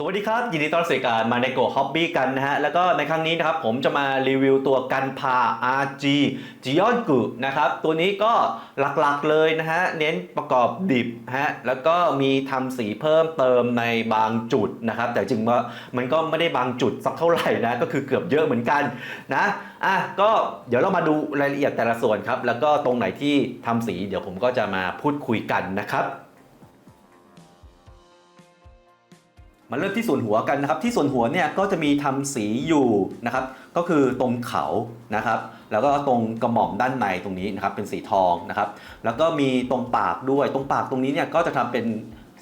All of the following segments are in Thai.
สวัสดีครับ ยินดีต้อนรับสู่การมาในโกฮอบบี้กันนะฮะ แล้วก็ในครั้งนี้นะครับผมจะมารีวิวตัวกันพา RG จิยอนกุนะครับ ตัวนี้ก็หลักๆเลยนะฮะ เน้นประกอบดิบฮะ แล้วก็มีทำสีเพิ่มเติมในบางจุดนะครับ แต่จริงว่ามันก็ไม่ได้บางจุดสักเท่าไหร่นะ ก็คือเกือบเยอะเหมือนกันนะอะก็เดี๋ยวเรามาดูรายละเอียดแต่ละส่วนครับ แล้วก็ตรงไหนที่ทำสีเดี๋ยวผมก็จะมาพูดคุยกันนะครับ มาเริ่มที่ส่วนหัวกันนะครับ ที่ส่วนหัวเนี่ยก็จะมีทำสีอยู่นะครับ ก็คือตรงเขานะครับ แล้วก็ตรงกระหม่อมด้านในตรงนี้นะครับ เป็นสีทองนะครับ แล้วก็มีตรงปากด้วย ตรงปากตรงนี้เนี่ยก็จะทำเป็น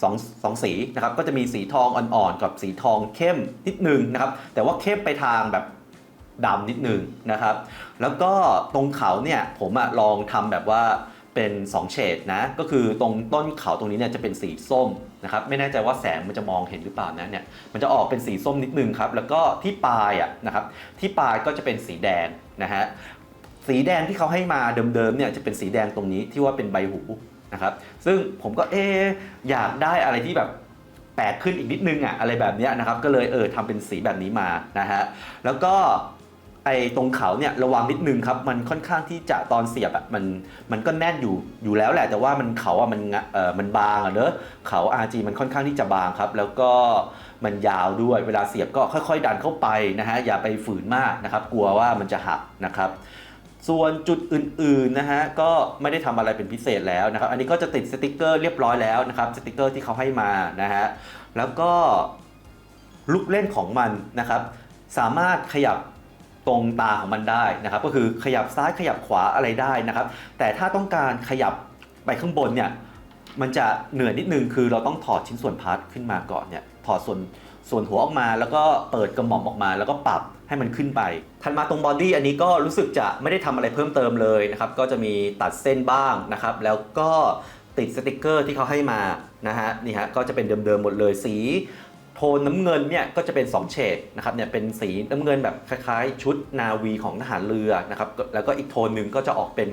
สองสองสีนะครับ ก็จะมีสีทองอ่อนๆกับสีทองเข้มนิดนึงนะครับ แต่ว่าเข้มไปทางแบบดำนิดนึงนะครับ แล้วก็ตรงเขาเนี่ยผมอะลองทำแบบว่า เป็น2เฉดนะ ก็คือตรงต้นเขาตรงนี้เนี่ยจะเป็นสีส้มนะครับ ไม่แน่ใจว่าแสงมันจะมองเห็นหรือเปล่านะเนี่ย มันจะออกเป็นสีส้มนิดนึงครับ แล้วก็ที่ปลายอะนะครับ ที่ปลายก็จะเป็นสีแดงนะฮะ สีแดงที่เขาให้มาเดิมๆเนี่ยจะเป็นสีแดงตรงนี้ที่ว่าเป็นใบหูนะครับ ซึ่งผมก็เอออยากได้อะไรที่แบบแปลกขึ้นอีกนิดนึงอะอะไรแบบเนี้ยนะครับ ก็เลยเออทำเป็นสีแบบนี้มานะฮะ แล้วก็ ไอ้ตรงเขาเนี่ยระวังนิดนึงครับมันค่อนข้างที่จะตอนเสียบอะมันมันก็แน่นอยู่อยู่แล้วแหละ แต่ว่ามันเขาอะมันเออมันบางอะเนอะเขา RG มันค่อนข้างที่จะบางครับ แล้วก็มันยาวด้วยเวลาเสียบก็ค่อย ๆ ดันเข้าไปนะฮะอย่าไปฝืนมากนะครับ กลัวว่ามันจะหักนะครับ ส่วนจุดอื่นๆนะฮะก็ไม่ได้ทำอะไรเป็นพิเศษแล้วนะครับ อันนี้ก็จะติดสติกเกอร์เรียบร้อยแล้วนะครับสติกเกอร์ที่เขาให้มานะฮะแล้วก็ลูกเล่นของมันนะครับ สามารถขยับ ตรงตาของมันได้นะครับ ก็คือขยับซ้ายขยับขวาอะไรได้นะครับ แต่ถ้าต้องการขยับไปข้างบนเนี่ยมันจะเหนื่อยนิดนึงคือเราต้องถอดชิ้นส่วนพาร์ทขึ้นมาก่อนเนี่ยถอดส่วนส่วนหัวออกมาแล้วก็เปิดกระหม่อมออกมา แล้วก็ปรับให้มันขึ้นไปถัดมาตรงบอดี้อันนี้ก็รู้สึกจะไม่ได้ทำอะไรเพิ่มเติมเลยนะครับ ก็จะมีตัดเส้นบ้างนะครับ แล้วก็ติดสติกเกอร์ที่เขาให้มานะฮะนี่ฮะก็จะเป็นเดิมๆหมดเลยสี โทนน้ำเงินเนี่ยก็จะเป็น 2 เฉดนะครับเนี่ยเป็นสีน้ำเงินแบบคล้ายๆ ชุดนาวีของทหารเรือนะครับแล้วก็อีกโทนหนึ่งก็จะออกเป็น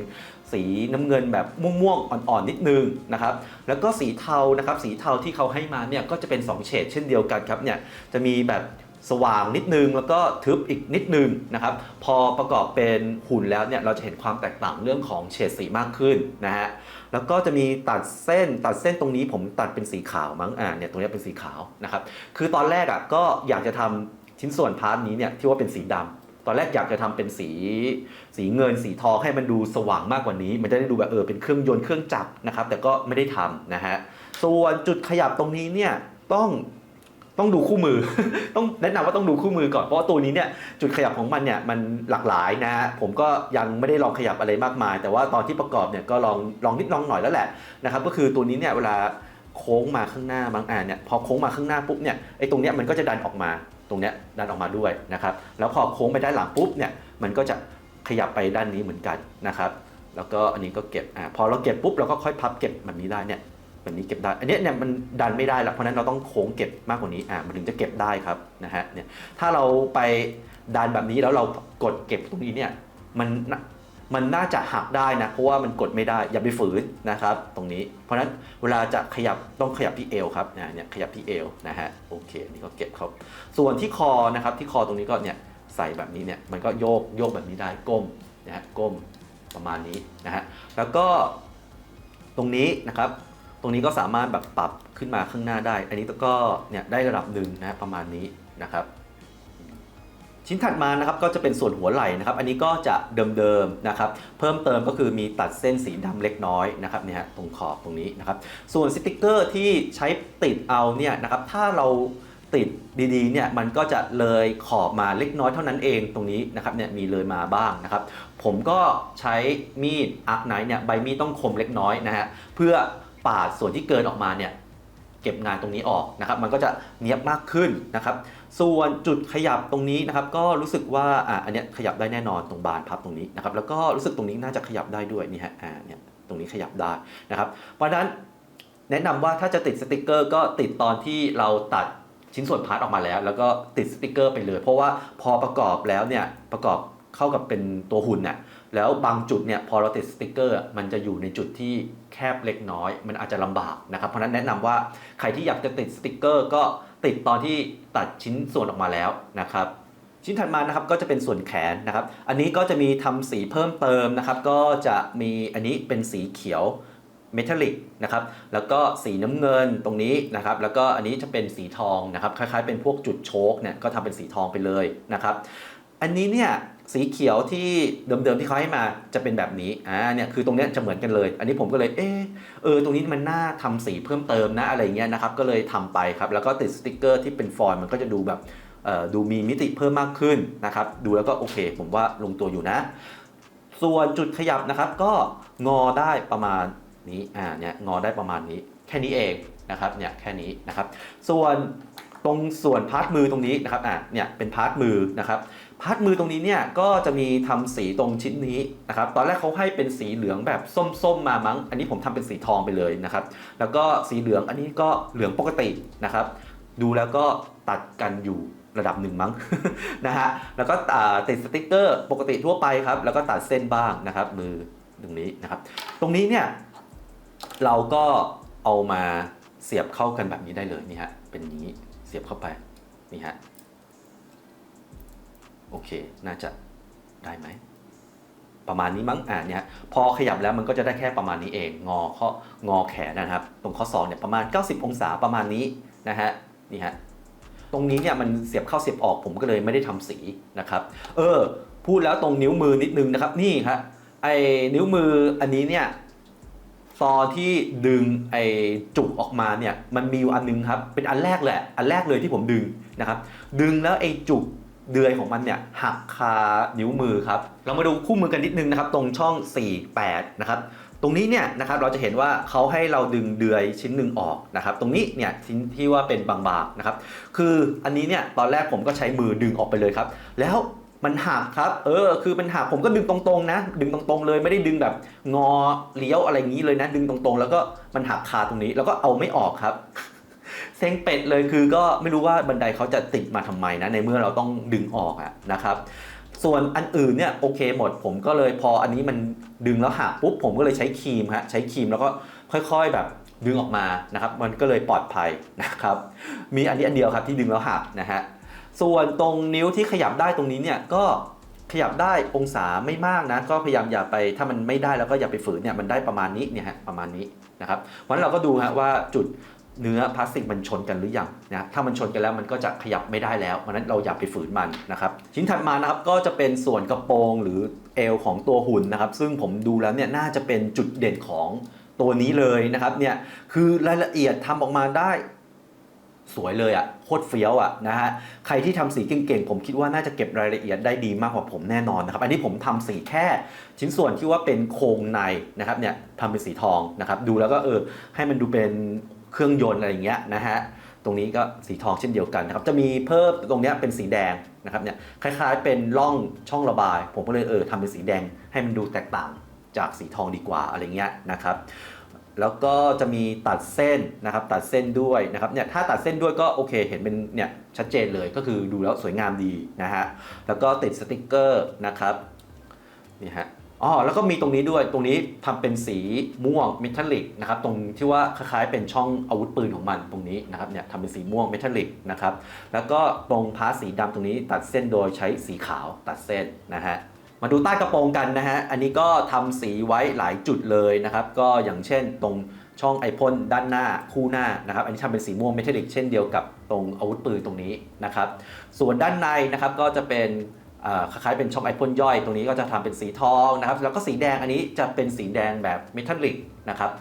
สีน้ำเงินแบบม่วงๆอ่อนๆนิดนึงนะครับแล้วก็สีเทานะครับสีเทาที่เขาให้มาเนี่ยก็จะเป็น 2 เฉดเช่นเดียวกันครับเนี่ยจะมีแบบ สว่างนิดนึงแล้วก็ทึบอีกนิดนึงนะครับพอประกอบเป็นหุ่นแล้วเนี่ยเราจะเห็นความแตกต่างเรื่องของเฉดสีมากขึ้นนะฮะแล้วก็จะมีตัดเส้นตัดเส้นตรงนี้ผมตัดเป็นสีขาวมั้งอ่าเนี่ยตรงนี้เป็นสีขาวนะครับคือตอนแรกอะก็อยากจะทำชิ้นส่วนพาร์ทนี้เนี่ยที่ว่าเป็นสีดำตอนแรกอยากจะทำเป็นสีสีเงินสีทองให้มันดูสว่างมากกว่านี้ มันจะได้ดูแบบเออเป็นเครื่องยนต์เครื่องจักรนะครับแต่ก็ไม่ได้ทำนะฮะส่วนจุดขยับตรงนี้เนี่ยต้อง ต้องดูคู่มือ ต้องแนะนำว่าต้องดูคู่มือก่อน เพราะว่าตัวนี้เนี่ยจุดขยับของมันเนี่ยมันหลากหลายนะฮะผมก็ยังไม่ได้ลองขยับอะไรมากมาย แต่ว่าตอนที่ประกอบเนี่ยก็ลองลองนิดลองหน่อยแล้วแหละนะครับก็คือตัวนี้เนี่ยเวลาโค้งมาข้างหน้าบางอ่านเนี่ยพอโค้งมาข้างหน้าปุ๊บเนี่ยไอ้ตรงเนี้ยมันก็จะดันออกมาตรงเนี้ยดันออกมาด้วยนะครับแล้วพอโค้งไปด้านหลังปุ๊บเนี่ยมันก็จะขยับไปด้านนี้เหมือนกันนะครับแล้วก็อันนี้ก็เก็บอ่าพอเราเก็บปุ๊บเราก็ค่อยพับเก็บแบบนี้ได้เนี่ย แบบนี้เก็บได้ อันนี้เนี่ยมันดันไม่ได้แล้วเพราะนั้นเราต้องโค้งเก็บมากกว่านี้อ่ามันถึงจะเก็บได้ครับนะฮะเนี่ยถ้าเราไปดันแบบนี้แล้วเรากดเก็บตรงนี้เนี่ยมันมันน่าจะหักได้นะเพราะว่ามันกดไม่ได้อย่าไปฝืนนะครับตรงนี้ เพราะฉะนั้นเวลาจะขยับต้องขยับที่เอวครับนะเนี่ยขยับที่เอวนะฮะโอเคอันนี้ก็เก็บครับ ส่วนที่คอนะครับที่คอตรงนี้ก็เนี่ยใส่แบบนี้เนี่ยมันก็โยกโยกแบบนี้ได้ก้มนะฮะก้มประมาณนี้นะฮะแล้วก็ตรงนี้นะครับ ตรงนี้ก็สามารถแบบปรับขึ้นมาข้างหน้าได้ อันนี้ก็เนี่ยได้ระดับหนึ่งนะประมาณนี้นะครับชิ้นถัดมานะครับก็จะเป็นส่วนหัวไหล่นะครับ อันนี้ก็จะเดิมๆนะครับ เพิ่มเติมก็คือมีตัดเส้นสีดำเล็กน้อยนะครับเนี่ยตรงขอบตรงนี้นะครับ ส่วนสติกเกอร์ที่ใช้ติดเอาเนี่ยนะครับ ถ้าเราติดดีๆเนี่ยมันก็จะเลยขอบมาเล็กน้อยเท่านั้นเองตรงนี้นะครับเนี่ยมีเลยมาบ้างนะครับ ผมก็ใช้มีดอาร์คไนท์เนี่ยใบมีดต้องคมเล็กน้อยนะฮะเพื่อ ปาดส่วนที่เกินออกมาเนี่ยเก็บงานตรงนี้ออกนะครับ มันก็จะเนียบมากขึ้นนะครับ ส่วนจุดขยับตรงนี้นะครับ ก็รู้สึกว่าอะอันเนี้ยขยับได้แน่นอนตรงบานพับตรงนี้นะครับ แล้วก็รู้สึกตรงนี้น่าจะขยับได้ด้วยนี่ฮะอ่าเนี่ยตรงนี้ขยับได้นะครับ เพราะฉะนั้นแนะนำว่าถ้าจะติดสติกเกอร์ก็ติดตอนที่เราตัดชิ้นส่วนพาร์ทออกมาแล้ว แล้วก็ติดสติกเกอร์ไปเลย เพราะว่าพอประกอบแล้วเนี่ยประกอบเข้ากับเป็นตัวหุ่นเนี่ยแล้วบางจุดเนี่ยพอเราติดสติกเกอร์ มันจะอยู่ในจุดที่ แคบเล็กน้อย มันอาจจะลำบากนะครับ เพราะนั้นแนะนำว่าใครที่อยากจะติดสติกเกอร์ก็ติดตอนที่ตัดชิ้นส่วนออกมาแล้วนะครับ ชิ้นถัดมานะครับก็จะเป็นส่วนแขนนะครับ อันนี้ก็จะมีทำสีเพิ่มเติมนะครับ ก็จะมีอันนี้เป็นสีเขียวเมทัลลิกนะครับแล้วก็สีน้ำเงินตรงนี้นะครับ แล้วก็อันนี้จะเป็นสีทองนะครับ คล้ายๆ เป็นพวกจุดโชคเนี่ยก็ทำเป็นสีทองไปเลยนะครับ อันนี้เนี่ย สีเขียวที่เดิมๆที่เขาให้มาจะเป็นแบบนี้ อ่า เนี่ยคือตรงเนี้ยจะเหมือนกันเลย อันนี้ผมก็เลย เออเออ ตรงนี้มันน่าทำสีเพิ่มเติมนะอะไรเงี้ยนะครับ ก็เลยทำไปครับ แล้วก็ติดสติกเกอร์ที่เป็นฟอยล์มันก็จะดูแบบเอ่อดูมีมิติเพิ่มมากขึ้นนะครับ ดูแล้วก็โอเค ผมว่าลงตัวอยู่นะ ส่วนจุดขยับนะครับ ก็งอได้ประมาณนี้ อ่า เนี่ยงอได้ประมาณนี้ แค่นี้เองนะครับ เนี่ยแค่นี้นะครับ ส่วนตรงส่วนพาร์ทมือตรงนี้นะครับ อ่าเนี่ยเป็นพาร์ทมือนะครับ พาร์ทมือตรงนี้เนี่ยก็จะมีทำสีตรงชิ้นนี้นะครับตอนแรกเขาให้เป็นสีเหลืองแบบส้มๆมามั้ง อันนี้ผมทำเป็นสีทองไปเลยนะครับแล้วก็สีเหลืองอันนี้ก็เหลืองปกตินะครับดูแล้วก็ตัดกันอยู่ระดับหนึ่งมั้งนะฮะแล้วก็ติดสติกเกอร์ปกติทั่วไปครับแล้วก็ตัดเส้นบ้างนะครับมือตรงนี้นะครับตรงนี้เนี่ยเราก็เอามาเสียบเข้ากันแบบนี้ได้เลยนี่ฮะเป็นอย่างนี้เสียบเข้าไปนี่ฮะ โอเค น่าจะได้ไหม ประมาณนี้มั้งอ่าเนี่ยพอขยับแล้วมันก็จะได้แค่ประมาณนี้เอง งอข้องอแขนนะครับ ตรงข้อศอกเนี่ยประมาณ 90 องศาประมาณนี้นะฮะนี่ฮะตรงนี้เนี่ยมันเสียบเข้าเสียบออกผมก็เลยไม่ได้ทำสีนะครับ เออ พูดแล้วตรงนิ้วมือนิดนึงนะครับ นี่ครับไอ้นิ้วมืออันนี้เนี่ยตอนที่ดึงไอ้จุกออกมาเนี่ยมันมีอยู่อันนึงครับ เป็นอันแรกแหละ อันแรกเลยที่ผมดึงนะครับ ดึงแล้วไอ้จุก เดือยของมันเนี่ยหักคานิ้วมือครับ เรามาดูคู่มือกันนิดนึงนะครับ ตรงช่อง 48 นะครับ ตรงนี้เนี่ยนะครับเราจะเห็นว่าเขาให้เราดึงเดือยชิ้นหนึ่งออกนะครับ ตรงนี้เนี่ยชิ้นที่ว่าเป็นบางๆนะครับ คืออันนี้เนี่ยตอนแรกผมก็ใช้มือดึงออกไปเลยครับ แล้วมันหักครับ เออ คือมันหักผมก็ดึงตรงๆนะ ดึงตรงๆเลยไม่ได้ดึงแบบงอเลี้ยวอะไรอย่างนี้เลยนะ ดึงตรงๆ แล้วก็มันหักคาตรงนี้ แล้วก็เอาไม่ออกครับ เซ็งเป็ดเลยคือก็ไม่รู้ว่าบันไดเขาจะติดมาทำไมนะในเมื่อเราต้องดึงออกอะนะครับส่วนอันอื่นเนี่ยโอเคหมดผมก็เลยพออันนี้มันดึงแล้วหักปุ๊บผมก็เลยใช้ครีมฮะใช้ครีมแล้วก็ค่อยๆแบบดึงออกมานะครับ มันก็เลยปลอดภัยนะครับ มีอันนี้อันเดียวครับที่ดึงแล้วหักนะฮะส่วนตรงนิ้วที่ขยับได้ตรงนี้เนี่ยก็ขยับได้องศาไม่มากนะ ก็พยายามอย่าไปถ้ามันไม่ได้แล้วก็อย่าไปฝืนเนี่ยมันได้ประมาณนี้เนี่ยฮะประมาณนี้นะครับเพราะฉะนั้นเราก็ดูฮะว่าจุด เนื้อพลาสติกมันชนกันหรือยังนะถ้ามันชนกันแล้วมันก็จะขยับไม่ได้แล้วเพราะนั้นเราอย่าไปฝืนมันนะครับชิ้นถัดมานะครับก็จะเป็นส่วนกระโปรงหรือเอวของตัวหุ่นนะครับ ซึ่งผมดูแล้วเนี่ยน่าจะเป็นจุดเด่นของตัวนี้เลยนะครับเนี่ยคือรายละเอียดทำออกมาได้สวยเลยอะ่ะโคตรเฟี้ยวอะ่ะนะฮะใครที่ทำสีเก่งๆ ผมคิดว่าน่าจะเก็บรายละเอียดได้ดีมากกว่าผมแน่นอนนะครับ อันนี้ผมทำสีแค่ ชิ้นส่วนที่ว่าเป็นโครงในนะครับเนี่ยทำเป็นสีทองนะครับ ดูแล้วก็เออให้มันดูเป็น เครื่องยนต์อะไรอย่างเงี้ยนะฮะตรงนี้ก็สีทองเช่นเดียวกันนะครับจะมีเพิ่มตรงนี้เป็นสีแดงนะครับเนี่ยคล้ายๆเป็นร่องช่องระบาย ผมก็เลยเออทำเป็นสีแดงให้มันดูแตกต่างจากสีทองดีกว่าอะไรเงี้ยนะครับแล้วก็จะมีตัดเส้นนะครับตัดเส้นด้วยนะครับเนี่ยถ้าตัดเส้นด้วยก็โอเคเห็นเป็นเนี่ยชัดเจนเลยก็คือดูแล้วสวยงามดีนะฮะแล้วก็ติดสติกเกอร์นะครับนี่ฮะ อ๋อแล้วก็มีตรงนี้ด้วยตรงนี้ทำเป็นสีม่วงเมทัลลิกนะครับตรงที่ว่าคล้ายๆเป็นช่องอาวุธปืนของมันตรงนี้นะครับเนี่ยทำเป็นสีม่วงเมทัลลิกนะครับแล้วก็ตรงพาร์ทสีดำตรงนี้ตัดเส้นโดยใช้สีขาวตัดเส้นนะฮะมาดูใต้กระโปรงกันนะฮะอันนี้ก็ทำสีไว้หลายจุดเลยนะครับก็อย่างเช่นตรงช่องไอพ่นด้านหน้าคู่หน้านะครับอันนี้ทำเป็นสีม่วงเมทัลลิกเช่นเดียวกับตรงอาวุธปืนตรงนี้นะครับส่วนด้านในนะครับก็จะเป็น คล้ายๆเป็นช่องไอพ่นย่อยตรงนี้ก็จะทำเป็นสีทองนะครับ แล้วก็สีแดงอันนี้จะเป็นสีแดงแบบเมทัลลิกนะครับ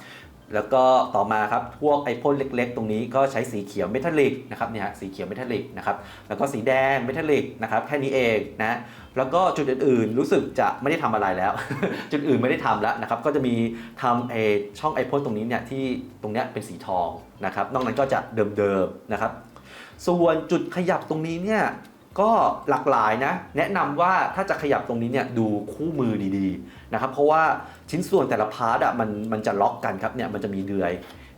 แล้วก็ต่อมาครับพวกไอพ่นเล็ก ๆ ตรงนี้ก็ใช้สีเขียวเมทัลลิกนะครับเนี่ยสีเขียวเมทัลลิกนะครับแล้วก็สีแดงเมทัลลิกนะครับแค่นี้เองนะแล้วก็จุดอื่นๆรู้สึกจะไม่ได้ทำอะไรแล้ว จุดอื่นไม่ได้ทำแล้วนะครับก็จะมีทำไอช่องไอพ่นตรงนี้เนี่ยที่ตรงเนี้ยเป็นสีทองนะครับนอกนั้นก็จะเดิมๆนะครับส่วนจุดขยับตรงนี้เนี่ย ก็หลากหลายนะ แนะนำว่าถ้าจะขยับตรงนี้เนี่ยดูคู่มือดีๆนะครับเพราะว่าชิ้นส่วนแต่ละพาร์ทอะมันมันจะล็อกกันครับเนี่ยมันจะมีเดือย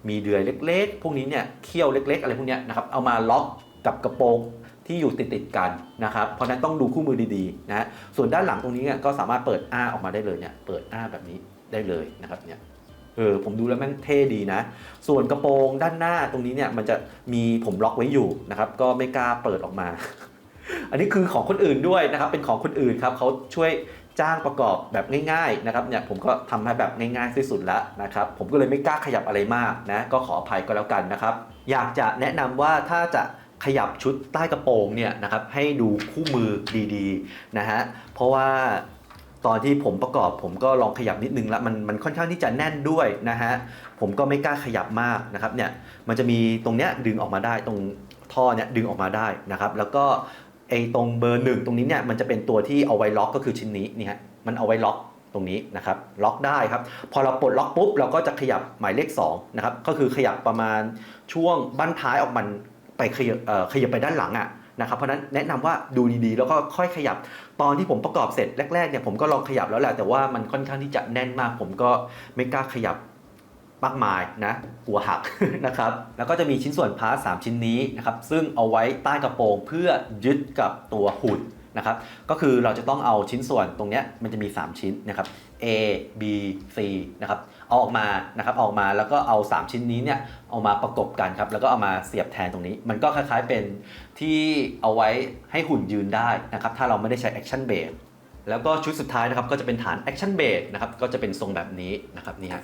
มีเดือยเล็กๆ พวกนี้เนี่ยเขี้ยวเล็ก ๆ อะไรพวกเนี้ยนะครับเอามาล็อกกับกระโปรงที่อยู่ติดๆกันนะครับเพราะฉะนั้นต้องดูคู่มือดีๆนะส่วนด้านหลังตรงนี้เนี่ยก็สามารถเปิดอ้าออกมาได้เลยเนี่ยเปิดอ้าแบบนี้ได้เลยนะครับเนี่ยเออผมดูแล้วแม่งเท่ดีนะ ส่วนกระโปรงด้านหน้าตรงนี้เนี่ยมันจะมีผมล็อกไว้อยู่นะครับก็ไม่กล้าเปิดออกมา อันนี้คือของคนอื่นด้วยนะครับ เป็นของคนอื่นครับเขาช่วยจ้างประกอบแบบง่ายๆนะครับเนี่ยผมก็ทำให้แบบง่ายๆที่สุดแล้วนะครับ ผมก็เลยไม่กล้าขยับอะไรมากนะก็ขออภัยก็แล้วกันนะครับ อยากจะแนะนำว่าถ้าจะขยับชุดใต้กระโปรงเนี่ยนะครับให้ดูคู่มือดีๆนะฮะเพราะว่าตอนที่ผมประกอบผมก็ลองขยับนิดนึงแล้วมันมันค่อนข้างที่จะแน่นด้วยนะฮะผมก็ไม่กล้าขยับมากนะครับเนี่ยมันจะมีตรงเนี้ยดึงออกมาได้ตรงท่อเนี่ยดึงออกมาได้นะครับ แล้วก็ ไอ้ตรงเบอร์หนึ่งตรงนี้เนี่ยมันจะเป็นตัวที่เอาไว้ล็อกก็คือชิ้นนี้นี่ฮะมันเอาไว้ล็อกตรงนี้นะครับล็อกได้ครับ พอเราปลดล็อกปุ๊บเราก็จะขยับหมายเลข2นะครับก็คือขยับประมาณช่วงบั้นท้ายออกมันไปขยับขยับไปด้านหลังอะนะครับเพราะฉะนั้นแนะนำว่าดูดีๆ แล้วก็ค่อยขยับตอนที่ผมประกอบเสร็จแรกๆเนี่ยผมก็ลองขยับแล้วแหละแต่ว่ามันค่อนข้างที่จะแน่นมาก ผมก็ไม่กล้าขยับ มากมายนะกลัวหักนะครับแล้วก็จะมีชิ้นส่วนพาร์ทสามชิ้นนี้นะครับซึ่งเอาไว้ใต้กระโปรงเพื่อยึดกับตัวหุ่นนะครับก็คือเราจะต้องเอาชิ้นส่วนตรงนี้มันจะมี 3 ชิ้นนะครับ A B C นะครับเอาออกมานะครับออกมาแล้วก็เอา 3 ชิ้นนี้เนี่ยเอามาประกบกันครับแล้วก็เอามาเสียบแทนตรงนี้ มันก็คล้ายๆเป็นที่เอาไว้ให้หุ่นยืนได้นะครับถ้าเราไม่ได้ใช้ Action b a s แล้วก็ชุดสุดท้ายนะครับก็จะเป็นฐาน Action b a s นะครับก็จะเป็นทรงแบบนี้นะครับนี่ฮะ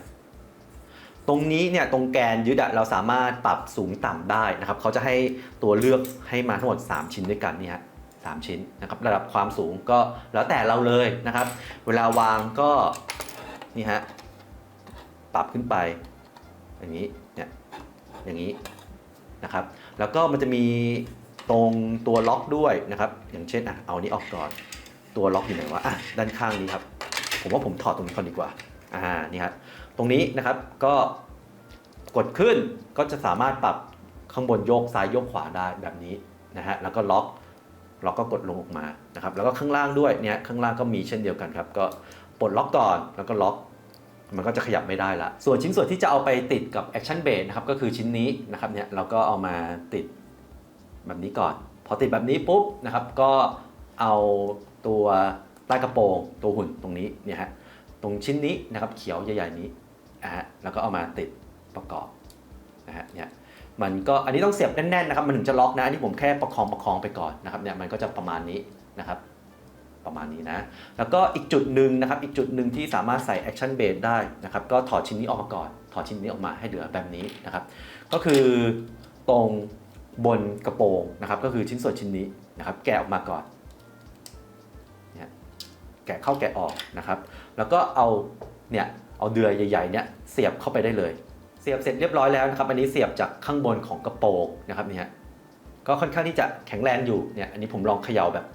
ตรงนี้เนี่ยตรงแกนยึดเราสามารถปรับสูงต่ำได้นะครับเขาจะให้ตัวเลือกให้มาทั้งหมด 3 ชิ้นด้วยกันเนี่ยฮะสามชิ้นนะครับระดับความสูงก็แล้วแต่เราเลยนะครับ เวลาวางก็นี่ฮะปรับขึ้นไป อย่างนี้เนี่ยอย่างนี้นะครับ แล้วก็มันจะมีตรงตัวล็อกด้วยนะครับ อย่างเช่นอะเอานี้ออกก่อนตัวล็อกอยู่ไหนวะอะด้านข้างนี้ครับ ผมว่าผมถอดตรงนี้ก่อนดีกว่าอ่านี่ครับ รงนี้นะครับก็กดขึ้นก็จะสามารถปรับข้างบนโยกซ้ายโยกขวาได้แบบนี้นะฮะแล้วก็ล็อกเราก็กดลงออกมานะครับแล้วก็ข้างล่างด้วยเนี่ยข้างล่างก็มีเช่นเดียวกันครับก็ปลดล็อกก่อนแล้วก็ล็อก มันก็จะขยับไม่ได้ละส่วนชิ้นส่วนที่จะเอาไปติดกับ Action b a s นะครับก็คือชิ้นนี้นะครับเนี่ยเราก็เอามาติดแบบนี้ก่อน พอติดแบบนี้ปุ๊บนะครับก็เอาตัวใต้กระโปรงตัวหุ่นตรงนี้เนี่ยฮะตรงชิ้นนี้นะครับเขียวใหญ่ๆนี้ นะฮะแล้วก็เอามาติดประกอบนะฮะเนี่ยมันก็อันนี้ต้องเสียบแน่นๆนะครับมันถึงจะล็อกนะอันนี้ผมแค่ประคองประคองไปก่อนนะครับเนี่ยมันก็จะประมาณนี้นะครับประมาณนี้นะ แล้วก็อีกจุดหนึ่งนะครับ อีกจุดหนึ่งที่สามารถใส่ action base ได้นะครับ ก็ถอดชิ้นนี้ออกมาก่อน ถอดชิ้นนี้ออกมาให้เหลือแบบนี้นะครับ ก็คือตรงบนกระโปรงนะครับ ก็คือชิ้นส่วนชิ้นนี้นะครับ แกะออกมาก่อนเนี่ยแกะเข้าแกะออกนะครับ แล้วก็เอาเนี่ย เอาเดือยใหญ่ๆเนี่ยเสียบเข้าไปได้เลย เสียบเสร็จเรียบร้อยแล้วนะครับอันนี้เสียบจากข้างบนของกระโปรงนะครับเนี่ยก็ค่อนข้างที่จะแข็งแรงอยู่เนี่ยอันนี้ผมลองเขย่าแบบ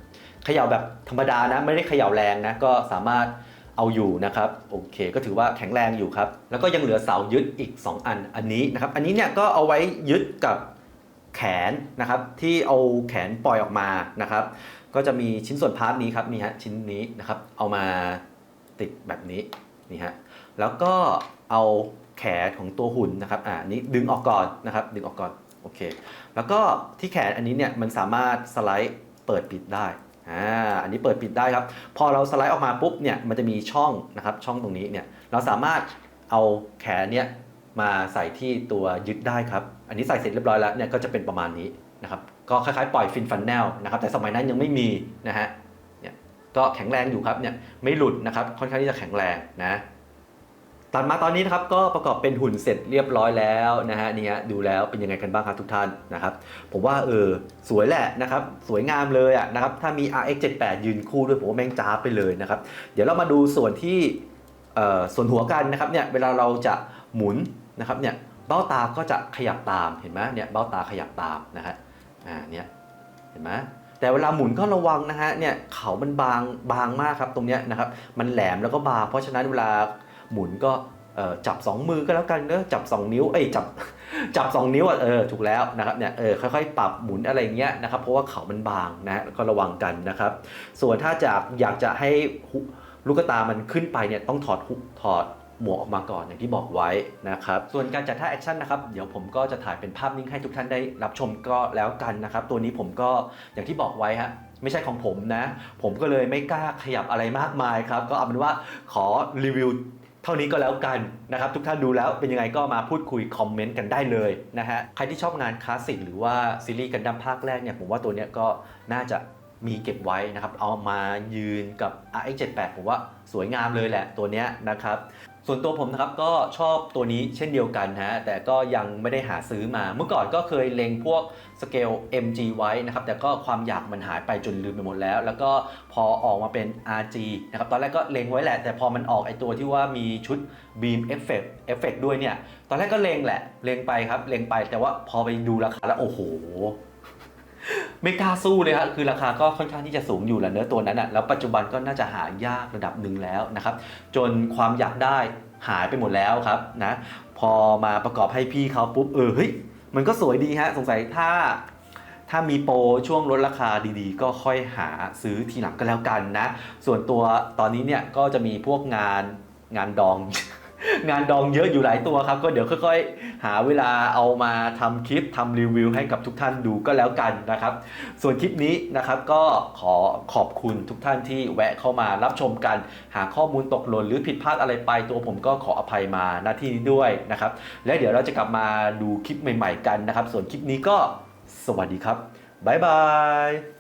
เขย่าแบบธรรมดานะไม่ได้เขย่าแรงนะก็สามารถเอาอยู่นะครับโอเค ก็ถือว่าแข็งแรงอยู่ครับ แล้วก็ยังเหลือเสายึดอีก 2 อันอันนี้นะครับอันนี้เนี่ยก็เอาไว้ยึดกับแขนนะครับที่เอาแขนปล่อยออกมานะครับ ก็จะมีชิ้นส่วนพาร์ทนี้ครับนี่ฮะชิ้นนี้นะครับเอามาติดแบบนี้ นี่ฮะแล้วก็เอาแขนของตัวหุ่นนะครับอ่านี้ดึงออกก่อนนะครับ ดึงออกก่อนโอเค แล้วก็ที่แขนอันนี้เนี่ยมันสามารถสไลด์เปิดปิดได้อ่าอันนี้เปิดปิดได้ครับ พอเราสไลด์ออกมาปุ๊บเนี่ยมันจะมีช่องนะครับช่องตรงนี้เนี่ยเราสามารถเอาแขนเนี่ยมาใส่ที่ตัวยึดได้ครับ อันนี้ใส่เสร็จเรียบร้อยแล้วเนี่ยก็จะเป็นประมาณนี้นะครับก็คล้ายๆปล่อยฟินฟันแนลนะครับแต่สมัยนั้นยังไม่มีนะฮะ ก็แข็งแรงอยู่ครับเนี่ยไม่หลุดนะครับค่อนข้างที่จะแข็งแรงนะตัดมาตอนนี้นะครับก็ประกอบเป็นหุ่นเสร็จเรียบร้อยแล้วนะฮะนี่ฮะดูแล้วเป็นยังไงกันบ้างครับทุกท่านนะครับผมว่าเออสวยแหละนะครับสวยงามเลยอะนะครับถ้ามี RX 78ยืนคู่ด้วยผมว่าแม่งจ้าไปเลยนะครับเดี๋ยวเรามาดูส่วนที่เอ่อส่วนหัวกันนะครับเนี่ยเวลาเราจะหมุนนะครับเนี่ยเบ้าตาก็จะขยับตามเห็นไหมเนี่ยเบ้าตาขยับตามนะฮะอ่าเนี่ยเห็นไหม แต่เวลาหมุนก็ระวังนะฮะเนี่ยเขามันบางบางมากครับตรงเนี้ยนะครับมันแหลมแล้วก็บางเพราะฉะนั้นเวลาหมุนก็จับ 2 มือก็แล้วกันเนอะจับ 2 นิ้วเอ้ยจับจับ 2 นิ้วอะเออถูกแล้วนะครับเนี่ยเออค่อยๆ ปรับหมุนอะไรเงี้ยนะครับเพราะว่าเขามันบางนะก็ระวังกันนะครับ ส่วนถ้าจากอยากจะให้ลูกตามันขึ้นไปเนี่ยต้องถอดหุถอด หมวกออกมาก่อนอย่างที่บอกไว้นะครับ ส่วนการจัดท่าแอคชั่นนะครับ เดี๋ยวผมก็จะถ่ายเป็นภาพนิ่งให้ทุกท่านได้รับชมก็แล้วกันนะครับ ตัวนี้ผมก็อย่างที่บอกไว้ฮะไม่ใช่ของผมนะ ผมก็เลยไม่กล้าขยับอะไรมากมายครับ ก็เอาเป็นว่าขอรีวิวเท่านี้ก็แล้วกันนะครับ ทุกท่านดูแล้วเป็นยังไงก็มาพูดคุยคอมเมนต์กันได้เลยนะฮะ ใครที่ชอบงานคลาสสิกหรือว่าซีรีส์กันดั้มภาคแรกเนี่ยผมว่าตัวเนี้ยก็น่าจะมีเก็บไว้นะครับ เอามายืนกับ RX78 ผมว่าสวยงามเลยแหละตัวเนี้ยนะครับ ส่วนตัวผมนะครับก็ชอบตัวนี้เช่นเดียวกันฮะแต่ก็ยังไม่ได้หาซื้อมา เมื่อก่อนก็เคยเล็งพวกสเกล MG ไว้นะครับแต่ก็ความอยากมันหายไปจนลืมไปหมดแล้ว แล้วก็พอออกมาเป็น RG นะครับตอนแรกก็เล็งไว้แหละ แต่พอมันออกไอตัวที่ว่ามีชุด Beam Effect Effect ด้วยเนี่ย ตอนแรกก็เล็งแหละเล็งไปครับเล็งไปแต่ว่าพอไปดูราคาแล้วโอ้โห ไม่กล้าสู้เลยครับคือราคาก็ค่อนข้างที่จะสูงอยู่แหละเนื้อตัวนั้นอะแล้วปัจจุบันก็น่าจะหายากระดับหนึ่งแล้วนะครับ จนความอยากได้หายไปหมดแล้วครับนะ พอมาประกอบให้พี่เขาปุ๊บเออเฮ้ยมันก็สวยดีฮะสงสัยถ้าถ้ามีโปรช่วงลดราคาดีๆ ก็ค่อยหาซื้อทีหลังก็แล้วกันนะ ส่วนตัวตอนนี้เนี่ยก็จะมีพวกงานงานดอง งานดองเยอะอยู่หลายตัวครับ ก็เดี๋ยวค่อยๆ หาเวลาเอามาทำคลิปทำรีวิวให้กับทุกท่านดูก็แล้วกันนะครับ ส่วนคลิปนี้นะครับก็ขอขอบคุณทุกท่านที่แวะเข้ามารับชมกัน หาข้อมูลตกหล่นหรือผิดพลาดอะไรไปตัวผมก็ขออภัยมาณที่นี้ด้วยนะครับ และเดี๋ยวเราจะกลับมาดูคลิปใหม่ ๆ กันนะครับ ส่วนคลิปนี้ก็สวัสดีครับบ๊ายบาย